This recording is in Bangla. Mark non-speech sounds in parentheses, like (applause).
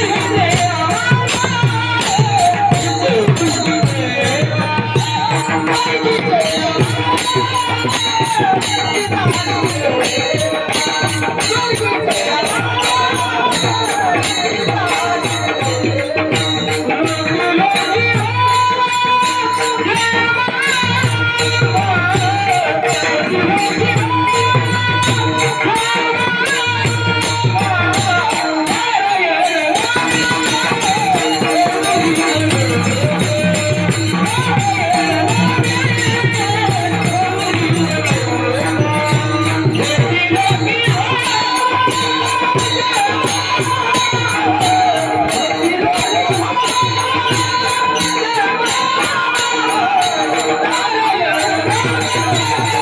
Thank you. Yeah. (laughs)